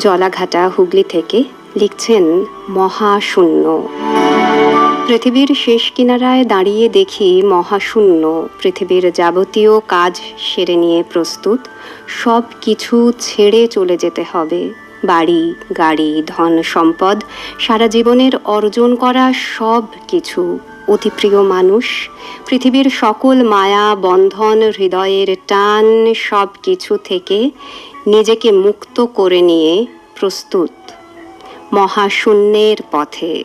জলাঘাটা হুগলি থেকে লিখছেন মহাশূন্য। পৃথিবীর শেষ কিনারায় দাঁড়িয়ে দেখি মহাশূন্য। পৃথিবীর যাবতীয় কাজ সেরে নিয়ে প্রস্তুত, সব কিছু ছেড়ে চলে যেতে হবে। বাড়ি, গাড়ি, ধন সম্পদ, সারা জীবনের অর্জন করা সব কিছু। অতি প্রিয় মানুষ, পৃথিবীর সকল মায়া, বন্ধন, হৃদয়ের টান সব কিছু থেকে নিজেকে মুক্ত করে নিয়ে প্রস্তুত মহাশূন্যের পথে।